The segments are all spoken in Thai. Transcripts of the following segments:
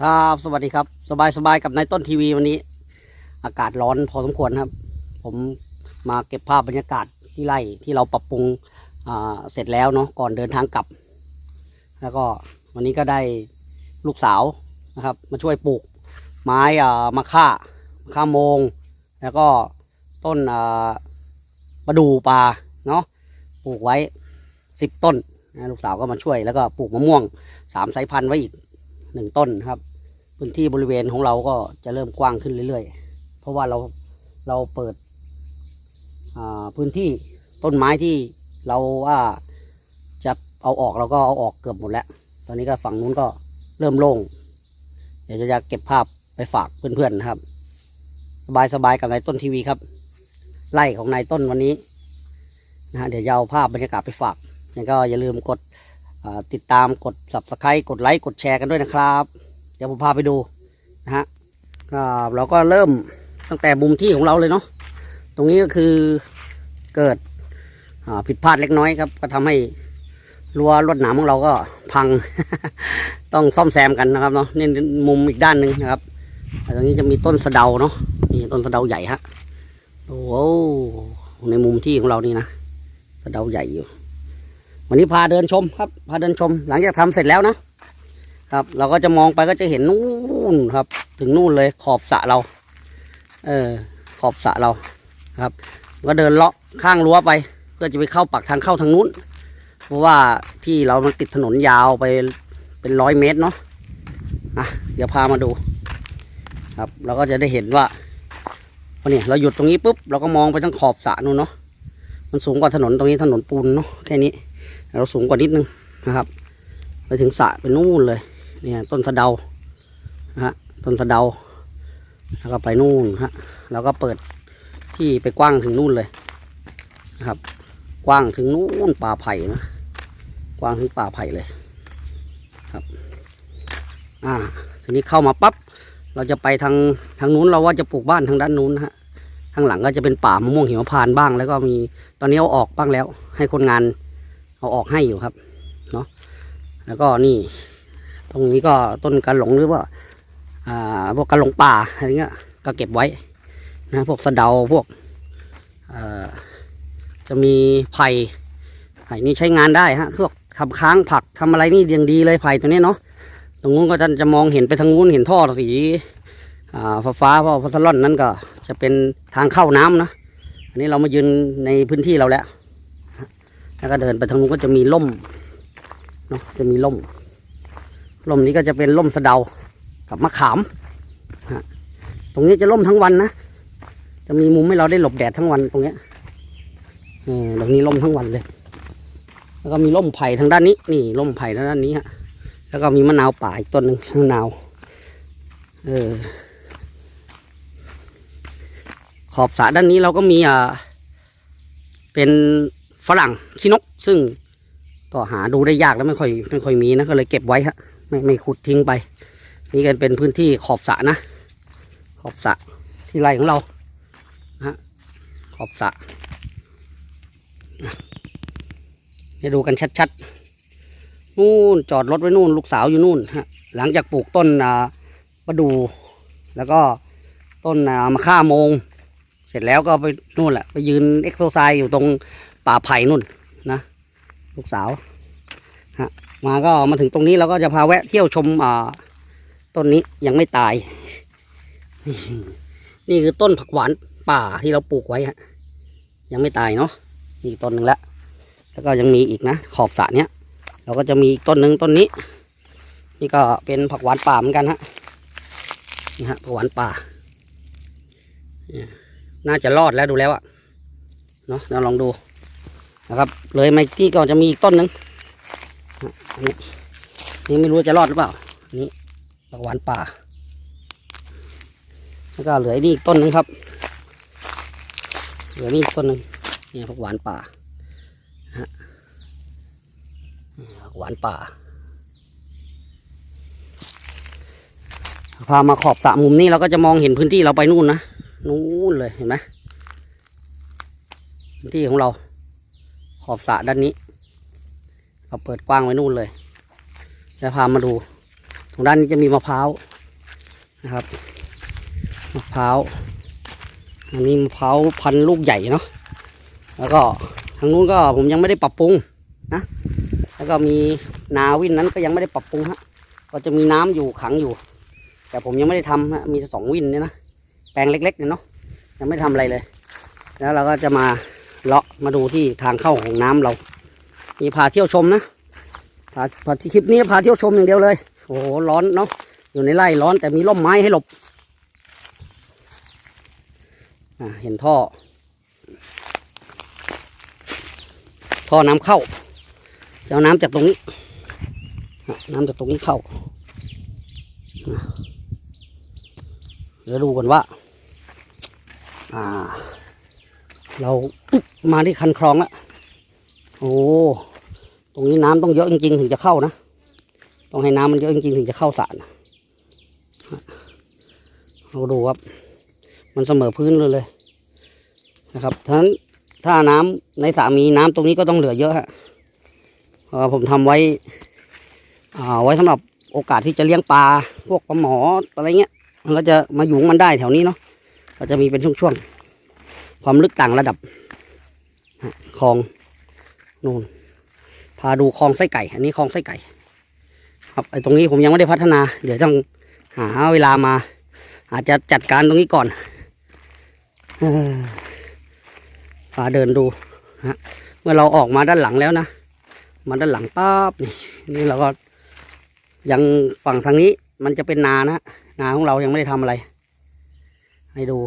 ครับสวัสดีครับ สบายสบายกับนายต้นทีวีวันนี้ อากาศร้อนพอสมควรครับ ผมมาเก็บภาพบรรยากาศที่ไร่ที่เราปรับปรุงเสร็จแล้วเนาะก่อนเดินทางกลับ แล้วก็วันนี้ก็ได้ลูกสาวนะครับ มาช่วยปลูก ไม้อ่ามะค่ามะค่าโมง แล้วก็ต้นประดูป่าเนาะปลูกไว้สิบต้นลูกสาวก็มาช่วยแล้วก็ปลูกมะม่วงสามสายพันธุ์ไว้อีก หนึ่งต้นครับ พื้นที่บริเวณของเราก็จะเริ่มกว้างขึ้นเรื่อยๆ เพราะว่าเราเราเปิดพื้นที่ต้นไม้ที่เราว่าจะเอาออกเราก็เอาออกเกือบหมดแล้ว ตอนนี้ก็ฝั่งนู้นก็เริ่มโล่ง เดี๋ยวจะเก็บภาพไปฝากเพื่อนๆนะครับ สบายๆกับนายต้นทีวีครับ ไล่ของนายต้นวันนี้นะฮะเดี๋ยวจะเอาภาพบรรยากาศไปฝากยังก็อย่าลืมกด ติดตามกด subscribe กดไลค์กดแชร์กันด้วยนะครับ เดี๋ยวผมพาไปดูนะฮะเราก็เริ่มตั้งแต่มุมที่ของเราเลยเนาะตรงนี้ก็คือเกิดผิดพลาดเล็กน้อยครับ ก็ทำให้รั้วรวดหนามของเราก็พัง ต้องซ่อมแซมกันนะครับเนาะนี่มุมอีกด้านหนึ่งนะครับแต่ตรงนี้จะมีต้นสะเดาเนาะนี่ต้นสะเดาใหญ่ฮะโอ้โหในมุมที่ของเรานี่นะสะเดาใหญ่อยู่ วันนี้พาเดินชมครับ พาเดินชม หลังจากทำเสร็จแล้วนะครับ เราก็จะมองไปก็จะเห็นนู่นครับ ถึงนู่นเลยขอบสระเรา เออ ขอบสระเราครับ ก็เดินเลาะข้างรั้วไป เพื่อจะไปเข้าปักทางเข้าทางนู้น เพราะว่าที่เรามันติดถนนยาวไปเป็นร้อยเมตรเนาะอะเดี๋ยวพามาดู ครับ เราก็จะได้เห็นว่าวันนี้เราหยุดตรงนี้ปุ๊บเราก็มองไปทางขอบสระนู่นเนาะมันสูงกว่าถนนตรงนี้ถนนปูนเนาะแค่นี้ เราสูงกว่านิดนึงนะครับ ไปถึงสะไปนู่นเลยเนี่ยต้นสะเดานะฮะต้นสะเดา แล้วก็ไปนู่นฮะแล้วก็เปิดที่ไปกว้างถึงนู่นเลยนะครับ กว้างถึงนู่นป่าไผ่นะกว้างถึงป่าไผ่เลยครับอ่าทีนี้เข้ามาปั๊บเราจะไปทางทางนู้นเราว่าจะปลูกบ้านทางด้านนู้นฮะทางหลังก็จะเป็นป่ามะม่วงหิมพานบ้าง แล้วก็มีตอนนี้เอาออกบ้างแล้ว ให้คนงาน เอาออกให้อยู่ครับเนาะแล้วก็นี่ ตรงนี้ก็ต้นกระหลงหรือว่าอ่าพวกกระหลงป่าอะไรเงี้ยก็เก็บไว้นะพวกสะเดาพวกจะมีไผ่ไผ่นี่ใช้งานได้ฮะพวกทำค้างผักทำอะไรนี่ยังดีเลยไผ่ตัวนี้เนาะตรงนู้นก็จะจะมองเห็นไปทางนู้นเห็นท่อสีอ่าฟ้าฟ้าเพราะพัสลอนนั่นก็จะเป็นทางเข้าน้ำนะอันนี้เรามายืนในพื้นที่เราแล้ว แล้วก็เดินไปทางนู้นก็จะมีร่มเนาะจะมีร่มร่มนี้ก็จะเป็นร่มสะเดากับมะขามฮะตรงนี้จะร่มทั้งวันนะจะมีมุมให้เราได้หลบแดดทั้งวันตรงเนี้ยเออตรงนี้ร่มทั้งวันเลย แล้วก็มีร่มไผ่ทางด้านนี้ นี่ร่มไผ่ทางด้านนี้ฮะแล้วก็มีมะนาวป่าอีกต้นหนึ่งมะนาวเออขอบสระด้านนี้เราก็มีอ่าเป็น ฝรั่งขี้นก ซึ่งก็หาดูได้ยากแล้วไม่ค่อยไม่ค่อยมีนะก็เลยเก็บไว้ฮะไม่ไม่ขุดทิ้งไป นี่กันเป็นพื้นที่ขอบสระนะ ขอบสระที่ไรของเราฮะขอบสระจะดูกันชัดๆ นู่นจอดรถไว้นู่น ลูกสาวอยู่นู่นฮะหลังจากปลูกต้นประดู แล้วก็ต้นมะข่าโมง เสร็จแล้วก็ไปนู่นแหละไปยืนเอ็กโซไซส์อยู่ตรง ป่าไผ่นู่นนะ ลูกสาวฮะมาก็มาถึงตรงนี้เราก็จะพาแวะเที่ยวชมอ่าต้นนี้ยังไม่ตาย นี่คือต้นผักหวานป่าที่เราปลูกไว้ฮะยังไม่ตายเนาะอีกต้นหนึ่งละแล้วก็ยังมีอีกนะขอบสระเนี้ยเราก็จะมีอีกต้นหนึ่งต้นนี้ นี่ก็เป็นผักหวานป่าเหมือนกันฮะนี่ฮะผักหวานป่าน่าจะรอดแล้วดูแล้วอะเนาะเราลองดู นะครับ เลยไมกี้ก่อนจะมีอีกต้นหนึ่งน,นี่ไม่รู้จะรอดหรือเปล่านนี้ผักหวานป่า แล้วก็เหลือนี่อีกต้นหนึ่งครับ เหลือนี่อีกต้นหนึ่งนี่ผักหวานป่าฮะหวานป่า พามาขอบสระมุมนี้เราก็จะมองเห็นพื้นที่เราไปนู่นนะ นู่นเลยเห็นไหมพื้นที่ของเรา ขอบสระด้านนี้เราเปิดกว้างไว้นู่นเลย แล้วพามาดูตรงด้านนี้จะมีมะพร้าวนะครับมะพร้าวอันนี้มะพร้าวพันลูกใหญ่เนาะแล้วก็ทางนู้นก็ผมยังไม่ได้ปรับปรุงนะแล้วก็มีนาวินนั้นก็ยังไม่ได้ปรับปรุงฮะก็จะมีน้ำอยู่ขังอยู่ แต่ผมยังไม่ได้ทำฮะมีสองวินเนี่ยนะแปลงเล็กๆเนี่ยเนาะยังไม่ทำอะไรเลย แล้วเราก็จะมา เลาะมาดูที่ทางเข้าของน้ำเรา มีพาเที่ยวชมนะพาพาคลิปนี้พาเที่ยวชมอย่างเดียวเลย โอ้โหร้อนเนาะอยู่ในไร่ร้อนแต่มีร่มไม้ให้หลบเห็นท่อ ท่อน้ำเข้าจะเอาน้ำจากตรงนี้ น้ำจากตรงนี้เข้าเดี๋ยวดูกันว่า อ่า เราปึ๊บมาที่คันคลองแล้วโอ้ตรงนี้น้ำต้องเยอะจริงๆถึงจะเข้านะต้องให้น้ำมันเยอะจริงๆถึงจะเข้าสระนะเราดูครับ มันเสมอพื้นเลยเลยนะครับฉะนั้นถ้าน้ำในสระมีน้ำตรงนี้ก็ต้องเหลือเยอะฮะเพราะว่าผมทำไว้ไว้สำหรับโอกาสที่จะเลี้ยงปลาพวกปลาหมออะไรเงี้ยมันก็จะมาอยู่มันได้แถวนี้เนาะก็จะมีเป็นช่วงๆ ความลึกต่างระดับคลองนู่นพาดูคลองไส้ไก่ อันนี้คลองไส้ไก่ ครับไอ้ตรงนี้ผมยังไม่ได้พัฒนา เดี๋ยวต้องหาเวลามา อาจจะจัดการตรงนี้ก่อนพาเดินดูฮะเมื่อเราออกมาด้านหลังแล้วนะมาด้านหลังปั๊บนี่นี่เราก็ยังฝั่งทางนี้มันจะเป็นนานะนาของเรายังไม่ได้ทำอะไร ให้ดู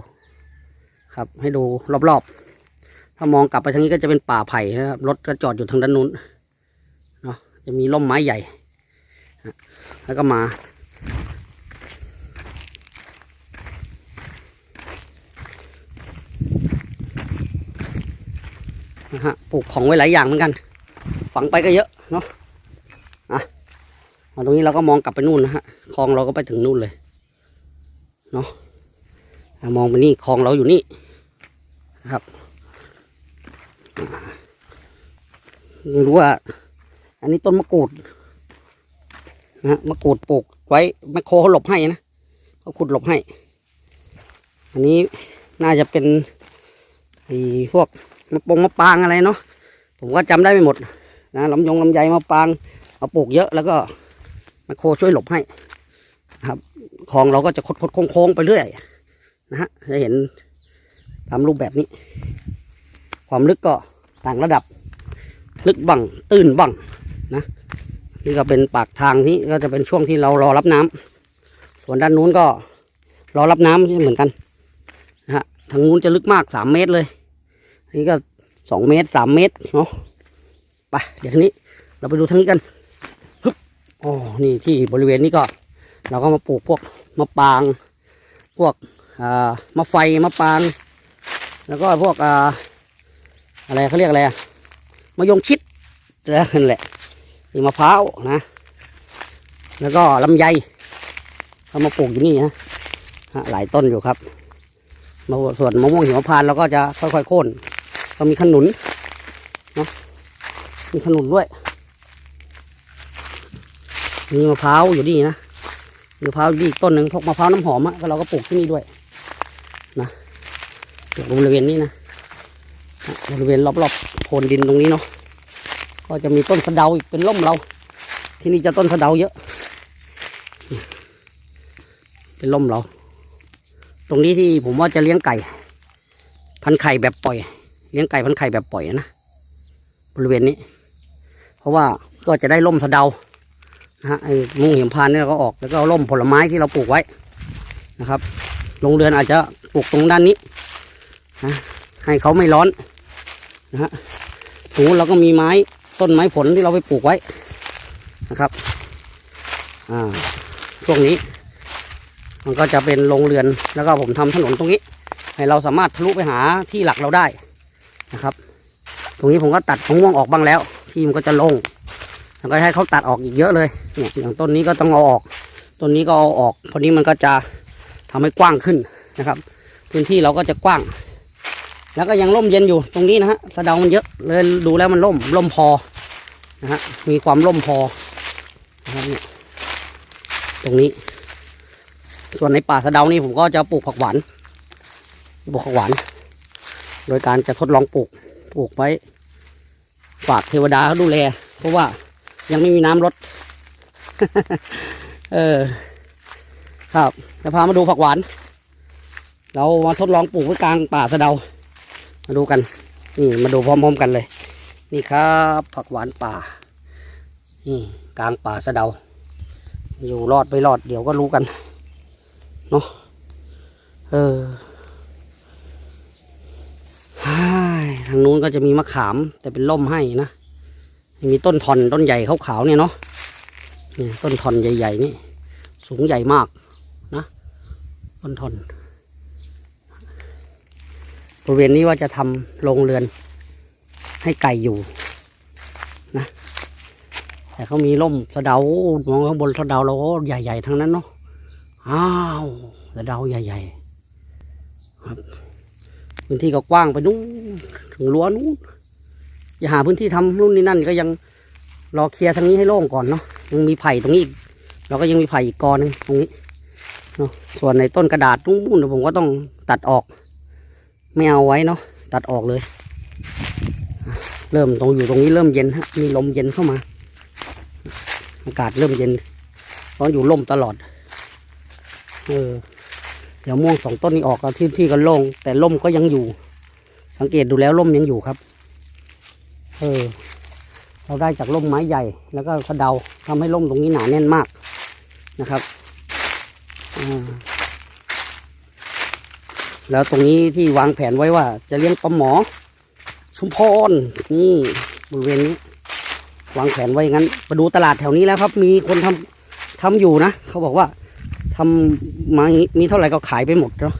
ครับ ให้ดูรอบๆ ถ้ามองกลับไปทางนี้ก็จะเป็นป่าไผ่นะครับ รถก็จอดอยู่ทางด้านนู้นเนาะจะมีร่มไม้ใหญ่แล้วก็มา นะฮะ ปลูกของไว้หลายอย่างเหมือนกัน ฝังไปก็เยอะเนาะอะมาตรงนี้เราก็มองกลับไปนู่นนะฮะ คลองเราก็ไปถึงนู่นเลย เนาะมองไปนี่คลองเราอยู่นี่ นะครับไม่รู้ว่า อันนี้ต้นมะกรูดนะมะกรูดปลูกไว้แมคโครเขาหลบให้นะเขาขุดหลบให้ อันนี้น่าจะเป็นไอ้พวกมะปงมะปางอะไรเนาะผมก็จำได้ไม่หมดนะลำยงลำไยมะปางเอาปลูกเยอะแล้วก็แมคโครช่วยหลบให้ครับคลองเราก็จะคดคดโค้งโค้งๆไปเรื่อยนะฮะจะเห็น ตามรูปแบบนี้ ความลึกก็ต่างระดับ ลึกบังตื้นบังนะนี่ก็เป็นปากทางนี้ก็จะเป็นช่วงที่เรารอรับน้ำส่วนด้านนู้นก็รอรับน้ำเหมือนกันนะฮะทางนู้นจะลึกมากสามเมตรเลยอันนี้ก็สองเมตรสามเมตรเนาะไปเดี๋ยวทีนี้ เราไปดูทางนี้กันฮึบอ๋อนี่ที่บริเวณนี้ก็ เราก็มาปลูกพวกมะปาง พวกอ่ามะไฟมะปาง แล้วก็พวกอ่าอะไรเขาเรียกอะไรมะยงชิดนั่นแหละมีมะพร้าวนะ แล้วก็ลำไยเขามาปลูกอยู่นี่นะฮะหลายต้นอยู่ครับมาส่วนมะม่วงหิมพานต์เราก็จะค่อยๆโค่นก็มีขนุนเนาะมีขนุนด้วยมีมะพร้าวอยู่นี่นะมีมะพร้าวอยู่นี่อีกต้นหนึ่งพวกมะพร้าวน้ำหอมอะเราก็ปลูกที่นี่ด้วยนะ บริเวณนี้นะบริเวณรอบๆโพนดินตรงนี้เนาะก็จะมีต้นสะเดาอีกเป็นร่มเรา ที่นี่จะต้นสะเดาเยอะ เป็นร่มเรา ตรงนี้ที่ผมว่าจะเลี้ยงไก่ พันไข่แบบปล่อย เลี้ยงไก่พันไข่แบบปล่อยนะบริเวณนี้ เพราะว่าก็จะได้ร่มสะเดานะฮะไอ้มุงเหี่ยมพานนี่เราก็ออกแล้วก็เอาร่มผลไม้ที่เราปลูกไว้นะครับโรงเรือนอาจจะปลูกตรงด้านนี้ นะให้เขาไม่ร้อนนะฮะตู้เราก็มีไม้ต้นไม้ผลที่เราไปปลูกไว้นะครับอ่าช่วงนี้ มันก็จะเป็นโรงเรือนแล้วก็ผมทำถนนตรงนี้ ให้เราสามารถทะลุไปหาที่หลักเราได้นะครับ ตรงนี้ผมก็ตัดมะม่วงออกบ้างแล้ว ที่มันก็จะโล่งแล้วก็ให้เขาตัดออกอีกเยอะเลยเนี่ยอย่างต้นนี้ก็ต้องเอาออกต้นนี้ก็เอาออกพราะนี้มันก็จะทำให้กว้างขึ้นนะครับ พื้นที่เราก็จะกว้าง แล้วก็ยังร่มเย็นอยู่ตรงนี้นะฮะสะเดามันเยอะเลยดูแล้วมันร่มร่มพอนะฮะมีความร่มพอนะครับเนี่ยตรงนี้ ส่วนในป่าสะเดานี่ผมก็จะปลูกผักหวานปลูกผักหวาน โดยการจะทดลองปลูกปลูกไว้ฝากเทวดาเขาดูแล เพราะว่ายังไม่มีน้ำรดเออครับจะพามาดูผักหวาน เรามาทดลองปลูกไว้กลางป่าสะเดา มาดูกัน นี่มาดูพร้อมๆกันเลย นี่ครับผักหวานป่า นี่กลางป่าสะเดา อยู่รอดไม่รอดเดี๋ยวก็รู้กัน เนาะ เออฮ่าทางนู้นก็จะมีมะขามแต่เป็นร่มให้นะ มีต้นทอนต้นใหญ่ขาวๆเนี่ยเนาะนี่ต้นทอนใหญ่ๆนี่ สูงใหญ่มากนะ ต้นทอน บริเวณนี้ว่าจะทำโรงเรือน ให้ไก่อยู่นะแต่เขามีร่มสะเดามองข้างบนสะเดาเราก็ใหญ่ๆทั้งนั้นเนาะอ้าวสะเดาใหญ่ ๆ ครับพื้นที่ก็กว้างไปนู้นถึงรั้วนู้นอย่าหาพื้นที่ทำนู่นนี่นั่นก็ยังรอเคลียร์ทางนี้ให้โล่งก่อนเนาะยังมีไผ่ตรงนี้อีกเราก็ยังมีไผ่อีกกอนึงตรงนี้เนาะส่วนในต้นกระดาษนู้นผมก็ต้องตัดออก ไม่เอาไว้เนาะตัดออกเลย เริ่มตรงอยู่ตรงนี้เริ่มเย็นฮะมีลมเย็นเข้ามา อากาศเริ่มเย็นเพราะอยู่ร่มตลอด เออเดี๋ยวม่วงสองต้นนี้ออกแล้วที่ที่ก็โล่งแต่ร่มก็ยังอยู่ สังเกตดูแล้วร่มยังอยู่ครับ เออ เราได้จากร่มไม้ใหญ่ แล้วก็สะเดาทำให้ร่มตรงนี้หนาแน่นมากนะครับอ่า แล้วตรงนี้ที่วางแผนไว้ว่า จะเลี้ยงปลาหมอ ชุมพรนี่บริเวณนี้วางแผนไว้งั้นมาดูตลาดแถวนี้แล้วครับ มีคนทำทำอยู่นะเขาบอกว่าทำมาอย่ามีเท่าไหร่ก็ขายไปหมดเนาะ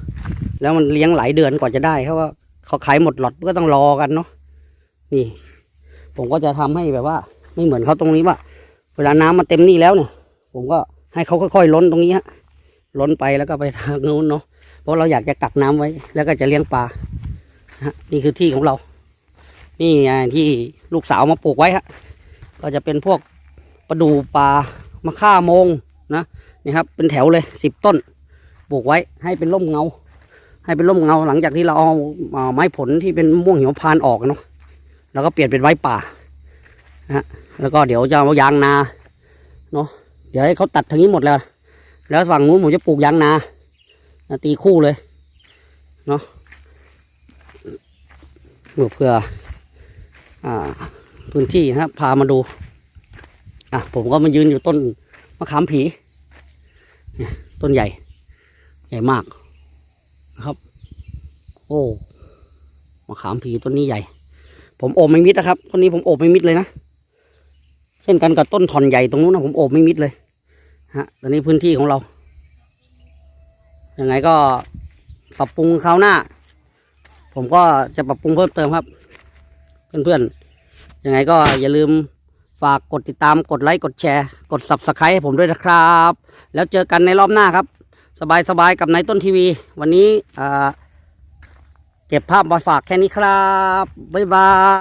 แล้วมันเลี้ยงหลายเดือนกว่าจะได้เขาว่าเขาขายหมดหลอดก็ต้องรอกันเนาะนี่ ผมก็จะทำให้แบบว่า ไม่เหมือนเขาตรงนี้ว่า เวลาน้ำมันเต็มนี่แล้วเนี่ย ผมก็ให้เขาค่อยๆล้นตรงนี้ฮะล้นไปแล้วก็ไปทางนู้นเนาะ เพราะเราอยากจะกักน้ำไว้ แล้วก็จะเลี้ยงปลานะฮะนี่คือที่ของเรา นี่ไงที่ลูกสาวมาปลูกไว้ฮะก็จะเป็นพวกประดูปลามะข่ามงนะนี่ครับ เป็นแถวเลยสิบต้นปลูกไว้ให้เป็นร่มเงา ให้เป็นร่มเงาหลังจากที่เราเอาไม้ผลที่เป็นม่วงหิมพานออกเนาะแล้วก็เปลี่ยนเป็นไว้ป่านะฮะแล้วก็เดี๋ยวจะเอายางนาเนาะเดี๋ยวให้เขาตัดทางนี้หมดแล้ว แล้วฝั่งนู้นผมจะปลูกยางนา ตีคู่เลย เนาะเพื่ออ่าพื้นที่นะครับพามาดู อะ ผมก็มายืนอยู่ต้นมะขามผีเนี่ยต้นใหญ่ ใหญ่มากนะครับ โอ้มะขามผีต้นนี้ใหญ่ ผมโอบไม่มิดนะครับต้นนี้ผมโอบไม่มิดเลยนะเช่นกันกับต้นถอนใหญ่ตรงนู้นนะผมโอบไม่มิดเลยฮะตอนนี้พื้นที่ของเรา ยังไงก็ปรับปรุงคราวหน้า ผมก็จะปรับปรุงเพิ่มเติมครับ เพื่อนๆยังไงก็อย่าลืมฝากกดติดตามกดไลค์กดแชร์ กด subscribe ให้ผมด้วยนะครับ แล้วเจอกันในรอบหน้าครับ สบายๆกับนายต้นทีวี วันนี้เก็บภาพมาฝากแค่นี้ครับ บ๊ายบาย